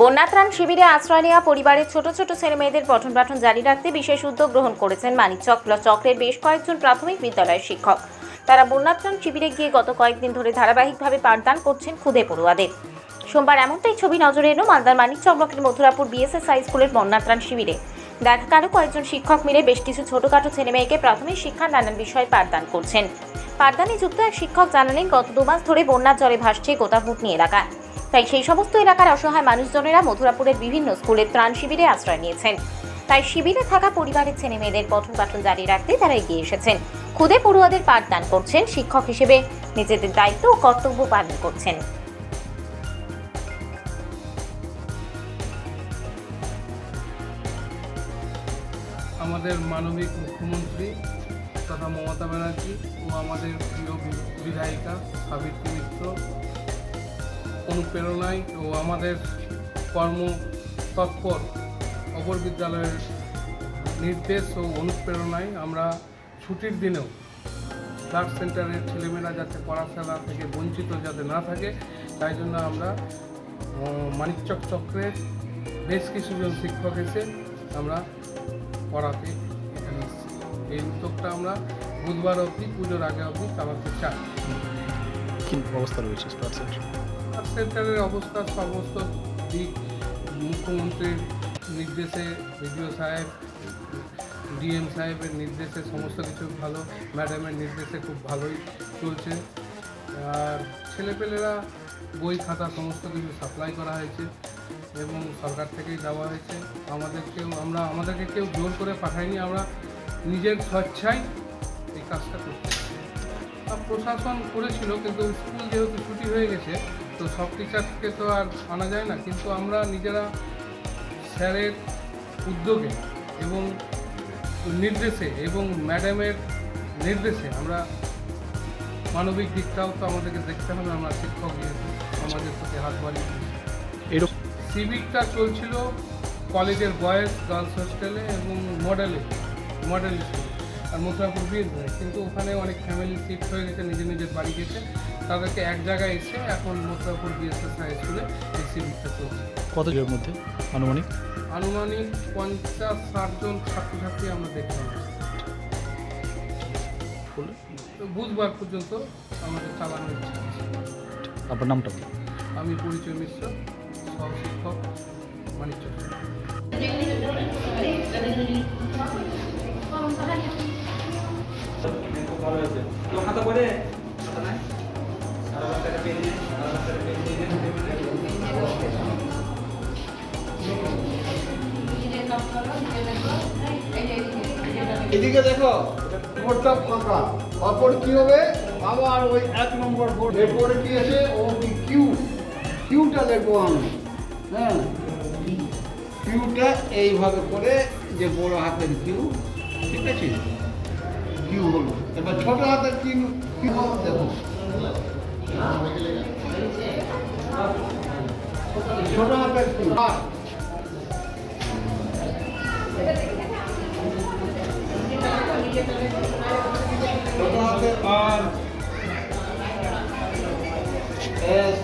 বন্যাত্রাণ শিবিরে আশ্রয় নেওয়া পরিবারের ছোট ছোট ছেলে মেয়েদের পঠন পাঠন জারি রাখতে বিশেষ উদ্যোগ গ্রহণ করেছেন মানিকচক চক্রের বেশ কয়েকজন প্রাথমিক বিদ্যালয়ের শিক্ষক। তারা বন্যাত্রাণ শিবিরে গিয়ে গত কয়েকদিন ধরে ধারাবাহিকভাবে পাঠদান করছেন খুদে পড়ুয়াদের। সোমবার এমনটাই ছবি নজরে এলো মালদার মানিকচক ব্লকের মথুরাপুর বিএসএস হাই স্কুলের বন্যাত্রাণ শিবিরে। দেখা গেল কয়েকজন শিক্ষক মিলে বেশ কিছু ছোটখাটো ছেলে মেয়েকে প্রাথমিক শিক্ষার নানান বিষয়ে পাঠদান করছেন। পাঠদানে যুক্ত এক শিক্ষক জানালেন, গত দু মাস ধরে বন্যার জলে ভাসছে গোটাভুটনি এলাকা তাই সেই সমস্ত এলাকার অসহায় মানুষজনেরা মথুরাপুরের বিভিন্ন স্কুলের ত্রাণ শিবিরে আশ্রয় নিয়েছেন। তাই শিবিরে থাকা পরিবারের ছেলে মেয়েদের পঠন পাঠন জারি রাখতে তারা এগিয়ে এসেছেন। খুদে পড়ুয়াদের পাঠদান করছেন শিক্ষক হিসেবে। নিজেদের দায়িত্ব ও কর্তব্য পালন করছেন। আমাদের মানবিক মুখ্যমন্ত্রী তথা মমতা ব্যানার্জি ও আমাদের প্রিয় বিধায়িকা সাবিত্রী মিত্র, অনুপ্রেরণায় ও আমাদের কর্ম তৎপর অপর বিদ্যালয়ের নির্দেশ ও অনুপ্রেরণায় আমরা ছুটির দিনেও ব্লাড সেন্টারের ছেলেমেয়েরা যাতে পড়াশোনা থেকে বঞ্চিত যাতে না থাকে, তাই জন্য আমরা মানিকচক চক্রের বেশ কিছুজন শিক্ষক এসে আমরা পড়াতে এখানে এই উদ্যোগটা আমরা বুধবার অবধি পুজোর আগে অবধি চালাতে চাই। কি অবস্থা রয়েছে স্টার সেন্টার? সেন্টারের অবস্থা সমস্ত দিক মুখ্যমন্ত্রীর নির্দেশে বিডিও সাহেব ডিএম সাহেবের নির্দেশে সমস্ত কিছু ভালো ম্যাডামের নির্দেশে খুব ভালোই চলছে। আর ছেলেপেলেরা বই খাতা সমস্ত কিছু সাপ্লাই করা হয়েছে এবং সরকার থেকেই দেওয়া হয়েছে। আমাদেরকেও আমরা আমাদেরকে কেউ জোর করে পাঠাইনি আমরা নিজের স্বেচ্ছায় এই কাজটা করতে প্রশাসন করেছিল কিন্তু স্কুল যেহেতু ছুটি হয়ে গেছে তো সব টিচারকে তো আর আনা যায় না। কিন্তু আমরা নিজেরা স্যারের উদ্যোগে এবং নির্দেশে এবং ম্যাডামের নির্দেশে আমরা মানবিক দিকটাও তো আমাদেরকে দেখতে হবে। আমরা শিক্ষক যেহেতু সমাজের প্রতি হাত বাড়িয়ে সিভিকটা চলছিল কলেজের বয়েজ গার্লস হোস্টেলে এবং মডেলে মডেল স্কুল আর মথুরাপুর বিএসএ কিন্তু ওখানে অনেক ফ্যামিলি শিফট হয়ে গেছে নিজের নিজের বাড়ি গেছে। তাদেরকে এক জায়গায় এসে এখন মথুরাপুর বিএসএস হাই স্কুলে এই সিভিকটা চলছে। কত জনের মধ্যে? আনুমানিক? আনুমানিক পঞ্চাশ ষাটজন ছাত্রছাত্রী আমরা দেখলাম বুধবার পর্যন্ত আমাদের চালানো ইচ্ছা আপনার নামটা আমি পরিচয় মিশ্র সহশিক্ষক মানিক খাতা এদিকে দেখো ভোটটা ফাঁকা। তারপর কি হবে? আবার ওই এক নম্বর বোর্ড এরপরে কি আছে ও কিউ কিউটা দেখব আমি। হ্যাঁ? কিউটা এইভাবে করে যে বড় হাতের কিউ ঠিক আছে? কিউ হলো। এবার ছোট হাতের কি কি দেখো। ছোট হাতের কি? ছোট হাতের আর এস।